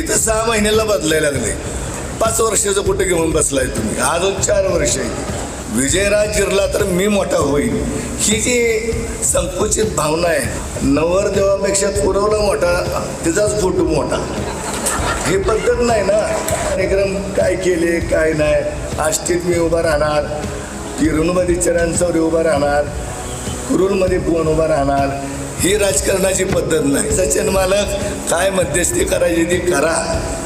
हे तर सहा महिन्याला बदलायला लागले. पाच वर्षाचं कुठे घेऊन बसलाय तुम्ही? अजून चार वर्ष आहे विजयराज जिरला तर मी मोठा होईल ही जी संकुचित भावना आहे नवरदेवापेक्षा पुरवला मोठा तिचाच फोटो मोठा. हे पद्धत नाही ना? कार्यक्रम काय केले काय नाही? आष्टीत मी उभा राहणार. किरणमध्ये चरणचौरी उभा राहणार. कुरुलमध्ये कोण उभा राहणार? ही राजकारणाची पद्धत नाही. सचिन मालक काय मध्यस्थी करायची ती करा.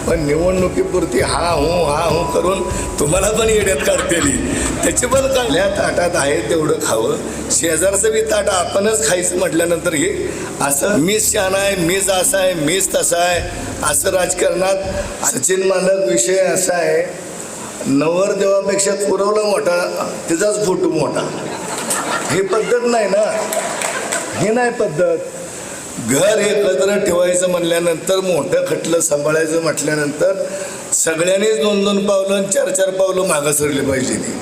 पण निवडणुकीपुरती हा हो हा हो करून तुम्हाला पण येड्यात काढतेली. त्याची पण काढल्या ताटात आहे तेवढं खावं. शेजारचं बी ताट आपणच खायचं म्हटल्यानंतर हे असं मीच शान आहे मीच असा आहे मीच तसा आहे. असं राजकारणात सचिन मालक विषय असा आहे नवरदेवापेक्षा पुरवला मोठा तिचाच फोटो मोठा. ही पद्धत नाही ना. हे नाही पद्धत. घर एकत्र ठेवायचं म्हणल्यानंतर मोठं खटलं सांभाळायचं म्हटल्यानंतर सगळ्यांनीच दोन दोन पावलं आणि चार चार पावलं मागं सरली पाहिजे. ती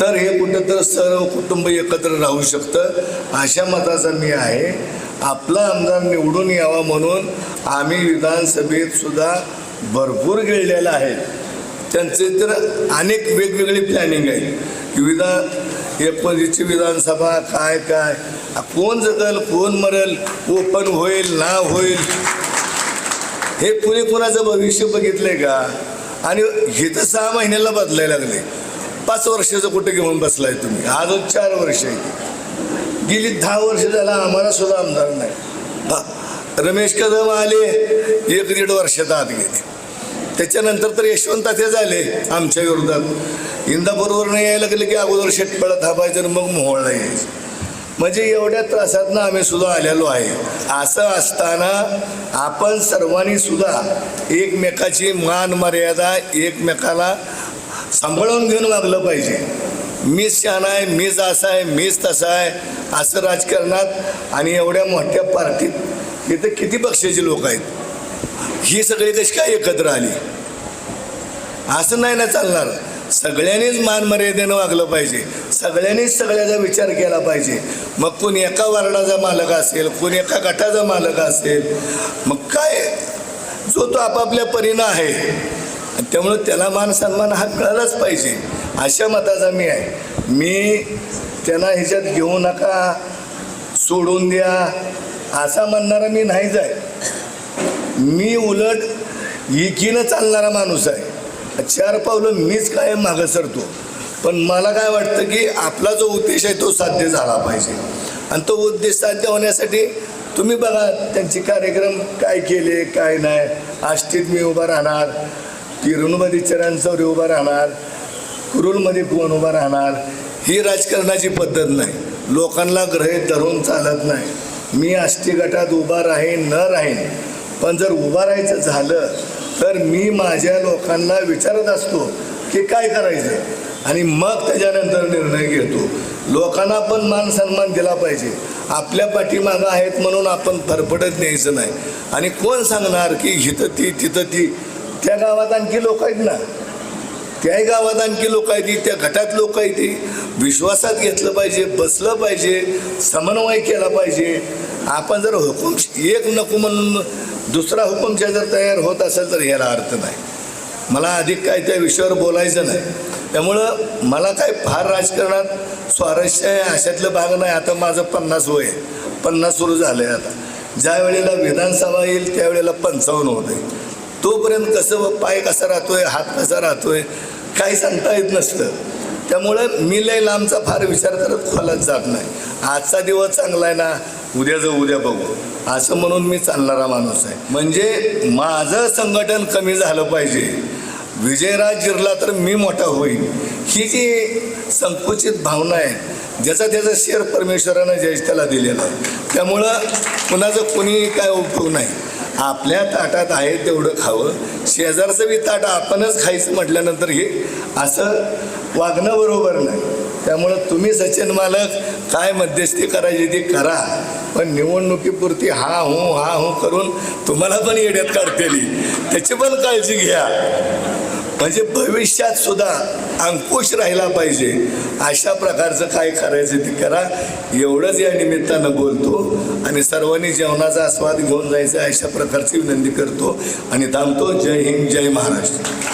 तर हे कुठं तर सर्व कुटुंब एकत्र राहू शकतं. अशा मताचा मी आहे. आपला आमदार निवडून यावा म्हणून आम्ही विधानसभेत सुद्धा भरपूर गिळलेला आहे त्यांचे तर अनेक वेगवेगळी प्लॅनिंग आहे विधान एकोणीसची विधानसभा काय काय? कोण जगल कोण मरल ओपन होईल ना होईल. हे कुणी कुणाचं भविष्य बघितलंय का? आणि हे तर सहा महिन्याला बदलायला लागले. पाच वर्षाचं कुठे घेऊन बसलाय तुम्ही? अजून चार वर्ष आहे गेली दहा वर्ष झाला आम्हाला सुद्धा आमदार नाही. रमेश कदम आले एक दीड वर्षात आत गेले. त्याच्यानंतर तर यशवंत ते झाले आमच्या विरोधात. इंदापूरवरनं यायला लागले की अगोदर शेटपळा थांबायचं मग मोहळला यायचं. म्हणजे एवढ्या त्रासातनं आम्ही सुद्धा आलेलो आहे. असं असताना आपण सर्वांनी सुद्धा एकमेकाची मान मर्यादा एकमेकाला सांभाळून घेऊन वागलं पाहिजे. मीच शान आहे मीच असा आहे मीच तसा आहे असं राजकारणात आणि एवढ्या मोठ्या पार्टीत इथं किती पक्षाचे लोक आहेत? ही सगळी कशी काय एकत्र आली? असं नाही ना चालणार. सगळ्यांनीच मान मर्यादेनं वागलं पाहिजे. सगळ्यांनीच सगळ्याचा विचार केला पाहिजे. मग कोणी एका वार्डाचा मालक असेल कोणी एका गटाचा मालक असेल मग काय? जो तो आपापल्या परीनं आहे. त्यामुळं त्याला मान सन्मान हा कळालाच पाहिजे. अशा मताचा मी आहे. मी त्यांना ह्याच्यात घेऊ नका सोडून द्या असा म्हणणारा मी नाहीच आहे. मी उलट एकीनं चालणारा माणूस आहे. चार पावलं मीच कायम मागं सरतो. पण मला काय वाटतं की आपला जो उद्देश आहे तो साध्य झाला पाहिजे. आणि तो उद्देश साध्य होण्यासाठी तुम्ही बघा त्यांचे कार्यक्रम काय केले काय नाही. आष्टीत मी उभा राहणार किरणमध्ये चरांचावर उभा राहणार कुरुलमध्ये कोण उभा राहणार. ही राजकारणाची पद्धत नाही. लोकांना ग्रहित धरून चालत नाही. मी आष्टी गटात उभा राहीन न राहीन. पण जर उभा राहायचं झालं तर मी माझ्या लोकांना विचारत असतो की काय करायचं आणि मग त्याच्यानंतर निर्णय घेतो. लोकांना पण मान सन्मान दिला पाहिजे. आपल्या पाठीमागं आहेत म्हणून आपण फरफडत न्यायचं नाही. आणि कोण सांगणार की हिथं ती तिथं ती? त्या गावात आणखी लोक आहेत ना. त्याही गावात आणखी लोक आहेत ती त्या गटात लोक आहेत. ती विश्वासात घेतलं पाहिजे बसलं पाहिजे समन्वय केला पाहिजे. आपण जर हुकूम एक नको म्हणून दुसरा हुकुमशा जर तयार होत असेल तर याला अर्थ नाही. मला अधिक काय त्या विषयावर बोलायचं नाही. त्यामुळं मला काय फार राजकारणात स्वारस्य आहे अशातलं भाग नाही. आता माझं पन्नास वय आहे. पन्नास सुरू झालं आहे आता. ज्या वेळेला विधानसभा येईल त्यावेळेला पंचावन्न होते तोपर्यंत कसं पाय कसा राहतोय हात कसा राहतोय काही सांगता येत नसतं. त्यामुळं मी लय लांबचा फार विचार करत खोलात जात नाही. आजचा दिवस चांगला आहे ना उद्या जाऊ उद्या बघू. असं म्हणून मी चालणारा माणूस आहे. म्हणजे माझं संघटन कमी झालं पाहिजे. विजयराज जिरला तर मी मोठा होईल ही जी संकुचित भावना आहे ज्याचा त्याचा शेअर परमेश्वरानं जयश त्याला दिलेला. त्यामुळं कुणाचं कुणी काय उपयोग नाही. आपल्या ताटात आहे तेवढं खावं. शेजारचं बी ताट आपणच खायचं म्हटल्यानंतर हे असं वागणं बरोबर नाही. त्यामुळं तुम्ही सचिन मालक काय मध्यस्थी करायची ती करा. पण निवडणुकीपुरती हा हो हा हो करून तुम्हाला पण येड्यात काढतेली. त्याची पण काळजी घ्या. म्हणजे भविष्यात सुद्धा अंकुश राहिला पाहिजे. अशा प्रकारचं काय करायचं ते करा. एवढंच या निमित्तानं बोलतो आणि सर्वांनी जेवणाचा आस्वाद घेऊन जायचा अशा प्रकारची विनंती करतो आणि थांबतो. जय हिंद जय महाराष्ट्र.